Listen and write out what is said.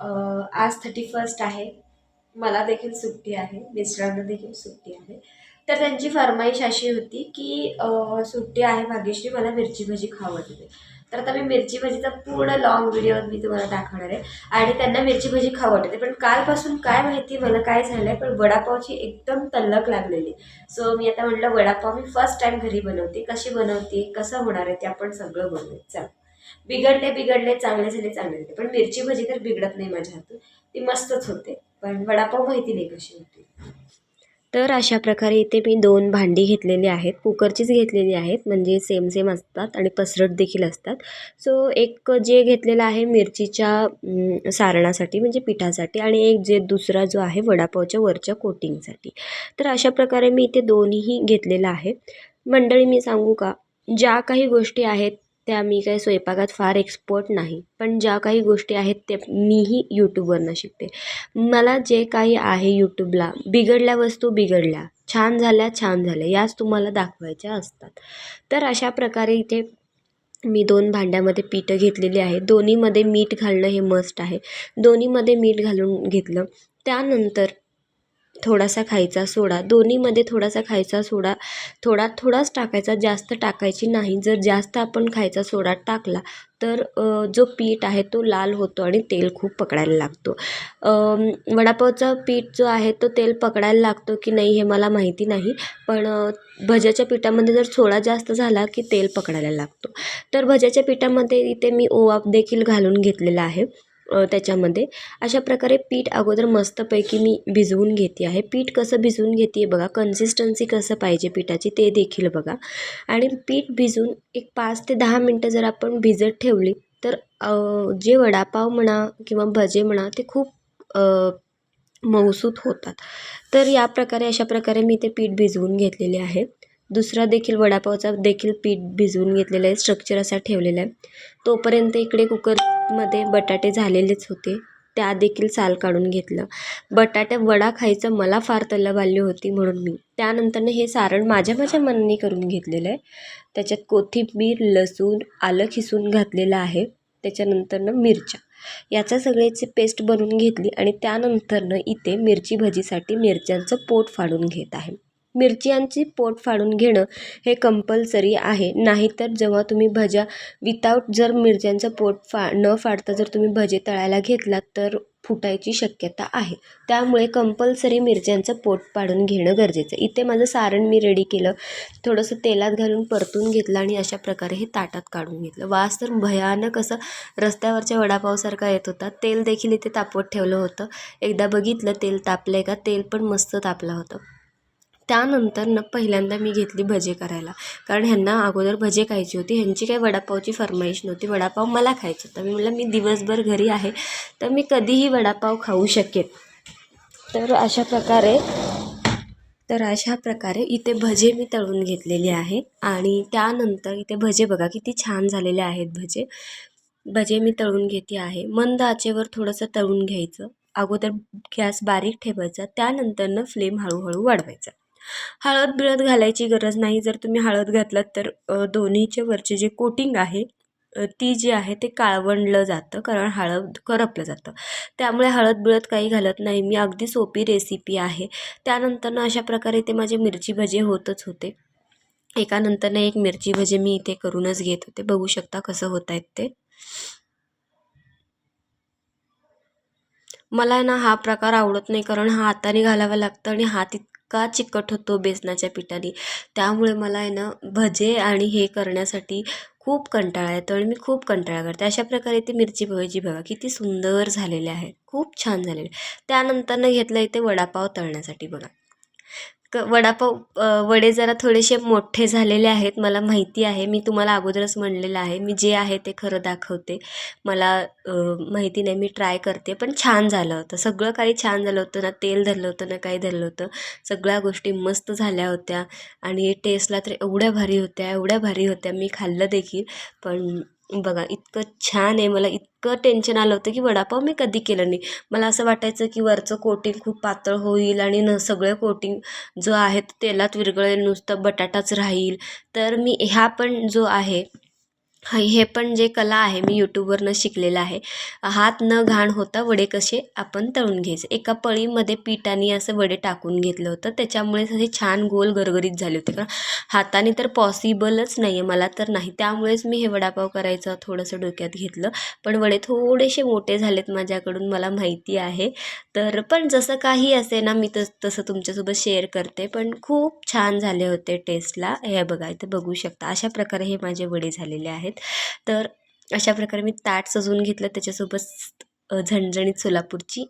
आज thirty first आहे. मला देखील सुट्टी आहे. मिस्टरांना देखील सुट्टी आहे. तर त्यांची फरमाईश अशी होती की सुट्टी आहे भाग्यश्री मला मिरची भजी खाऊ वाटते तर आता मी मिरची भजीचा पूर्ण लॉंग व्हिडिओ मी तुम्हाला दाखवणार आहे. आणि त्यांना मिरची भजी खाऊ वाटते. पण कालपासून काय माहिती मला काय झालं आहे पण वडापावची एकदम तल्लक लागलेली. सो मी आता म्हटलं वडापाव मी फर्स्ट टाईम घरी बनवते. कशी बनवते कसं होणार आहे ते आपण सगळं बघूया. चल. बिघडले बिघडले चांगले झाले चांगले झाले. पण मिरची भजी तर बिघडत नाही माझ्या हातून. ती मस्तच होते. पण वडापाव माहिती नाही कशी होती. तर अशा प्रकारे इथे मी दोन भांडी घेतलेली आहेत. कुकरचीच घेतलेली आहेत. म्हणजे सेम सेम असतात आणि पसरट देखील असतात. सो एक जे घेतलेलं आहे मिरचीच्या सारणासाठी म्हणजे पिठासाठी आणि एक जे दुसरा जो आहे वडापावच्या वरच्या कोटिंगसाठी तर अशा प्रकारे मी इथे दोन्हीही घेतलेलं आहे. मंडळी मी सांगू का? ज्या काही गोष्टी आहेत त्या मी काही स्वयंपाकात फार एक्सपर्ट नाही. पण ज्या काही गोष्टी आहेत ते मीही यूट्यूबवरनं शिकते. मला जे काही आहे यूट्यूबला बिघडल्या वस्तू बिघडल्या छान झाल्या छान झाल्या याच तुम्हाला दाखवायच्या असतात. तर अशा प्रकारे इथे मी दोन भांड्यामध्ये पिठं घेतलेली आहे दोन्हीमध्ये मीठ घालणं हे मस्ट आहे. दोन्हीमध्ये मीठ घालून घेतलं. त्यानंतर थोडासा खायचा सोडा. दोन्हीमध्ये थोडासा खायचा सोडा. थोडा थोडाच टाकायचा. जास्त टाकायची नाही. जर जास्त आपण खायचा सोडा टाकला तर जो पीठ आहे तो लाल होतो आणि तेल खूप पकडायला लागतो. वडापावचा पीठ जो आहे तो तेल पकडायला लागतो की नाही हे मला माहिती नाही. पण भज्याच्या पिठामध्ये जर सोडा जास्त झाला की तेल पकडायला लागतो. तर भज्याच्या पिठामध्ये इथे मी ओवा देखील घालून घेतलेला आहे. त्याच्यामध्ये. अशा प्रकारे पीठ अगोदर मस्तपैकी मी भिजवून घेते आहे. पीठ कसं भिजवून घेते बघा. कन्सिस्टन्सी कसं पाहिजे पिठाची ते देखील बघा. आणि पीठ भिजून एक पाच ते दहा मिनटं जर आपण भिजत ठेवली तर जे वडापाव म्हणा किंवा भजे म्हणा ते खूप मऊसूत होतात. तर या प्रकारे अशा प्रकारे मी ते पीठ भिजवून घेतलेले आहे. दुसरा देखील वडापावचा देखील पीठ भिजवून घेतलेलं आहे. स्ट्रक्चर असा ठेवलेला आहे. तोपर्यंत इकडे कुकरमध्ये बटाटे झालेलेच होते. त्या देखील साल काढून घेतलं. बटाटे वडा खायचं मला फार तल्लबाल्य होती म्हणून मी. त्यानंतरनं हे सारण माझ्या माझ्या मनाने करून घेतलेलं आहे. त्याच्यात कोथिंबीर लसूण आलं खिसून घातलेलं आहे. त्याच्यानंतरनं मिरच्या. याचा सगळ्याची पेस्ट बनवून घेतली आणि त्यानंतरनं इथे मिरची भजीसाठी मिरच्यांचं पोट फाडून घेत आहे. मिरच्यांची पोट फाडून घेणं हे कंपल्सरी आहे. नाहीतर जेव्हा तुम्ही भज्या विदाऊट जर मिरच्यांचं पोट फा न फाडता जर तुम्ही भजे तळायला घेतलात तर फुटायची शक्यता आहे. त्यामुळे कंपल्सरी मिरच्यांचं पोट पाडून घेणं गरजेचं इथे माझं सारण मी रेडी केलं. थोडंसं तेलात घालून परतून घेतलं आणि अशा प्रकारे हे ताटात काढून घेतलं. वास तर भयानक असं रस्त्यावरच्या वडापावसारखा येत होता. तेल देखील इथे तापवत ठेवलं होतं. एकदा बघितलं तेल तापलं आहे का? तेल पण मस्त तापलं होतं. त्यानंतर न पहिल्यांदा मी घेतली भजे करायला. कारण ह्यांना अगोदर भजे खायची होती. ह्यांची काही वडापावची फरमाईश नव्हती. वडापाव मला खायचं तर मी म्हटलं मी दिवसभर घरी आहे तर मी कधीही वडापाव खाऊ शकेन. तर अशा प्रकारे तर अशा प्रकारे इथे भजे मी तळून घेतलेले आहे आणि त्यानंतर इथे भजे बघा किती छान झालेले आहेत भजे. भजे मी तळून घेते आहे. मंद आचेवर थोडंसं तळून घ्यायचं. अगोदर गॅस बारीक ठेवायचा. त्यानंतरनं फ्लेम हळूहळू वाढवायचा. हळद बिळद घालायची गरज नाही. जर तुम्ही हळद घातलात तर दोन्हीचे वरचे जे कोटिंग आहे ती जी आहे ते काळवंडलं जातं. कारण हळद करपलं जातं. त्यामुळे हळद बिळद काही घालत नाही. मी अगदी सोपी रेसिपी आहे. त्यानंतरनं अशा प्रकारे ते माझे मिरची भजे होतच होते. एकानंतरनं एक मिरची भजे मी इथे करूनच घेत होते. बघू शकता कसं होत आहेत ते. मला ना हा प्रकार आवडत नाही. कारण हा हाताने घालावा लागतं आणि हात इतका चिकट होतो बेसनाच्या पिठाने. त्यामुळे मला आहे ना भजे आणि हे करण्यासाठी खूप कंटाळा येतो आणि मी खूप कंटाळा करते. अशा प्रकारे ती मिरची भजी बघा किती सुंदर झालेले आहे. खूप छान झालेले त्यानंतरनं घेतलं इथे वडापाव तळण्यासाठी बघा. वडापाव वडे जरा थोडेसे मोठे झालेले आहेत मला माहिती आहे. मी तुम्हाला अगोदरच म्हणलेलं आहे. मी जे आहे ते खरं दाखवते. मला माहिती नाही. मी ट्राय करते. पण छान झालं होतं. सगळं काही छान झालं होतं ना. तेल धरलं होतं ना. काही धरलं होतं. सगळ्या गोष्टी मस्त झाल्या होत्या. आणि टेस्टला तर एवढ्या भारी होत्या. एवढ्या भारी होत्या. मी खाल्लं देखील. पण बघा इतकं छान आहे. मला इतकं टेन्शन आलं होतं की वडापाव मी कधी केलं नाही. मला असं वाटायचं की वरचं कोटिंग खूप पातळ होईल आणि न सगळं कोटिंग जो आहे तो तेलात विरघळेल नुसतं बटाटाच राहील. तर मी ह्या पण जो आहे हे पण जे कला आहे मी यूट्यूबवरनं शिकलेलं आहे. हात न घाण होता वडे कसे आपण तळून घ्यायचे. एका पळीमध्ये पिठाने असं वडे टाकून घेतलं होतं. त्याच्यामुळे असे छान गोल गरगरीत झाले होते. कारण हाताने तर पॉसिबलच नाही आहे मला तर नाही. त्यामुळेच मी हे वडापाव करायचं थोडंसं डोक्यात घेतलं. पण वडे थोडेसे मोठे झालेत माझ्याकडून मला माहिती आहे. तर पण जसं काही असे ना मी तस तसं तुमच्यासोबत शेअर करते. पण खूप छान झाले होते टेस्टला हे बघा इथे बघू शकता. अशा प्रकारे हे माझे वडे झालेले आहेत. आहेत. तर अशा प्रकारे मी ताट सजवून घेतलं त्याच्यासोबत झणझणीत सोलापूरची.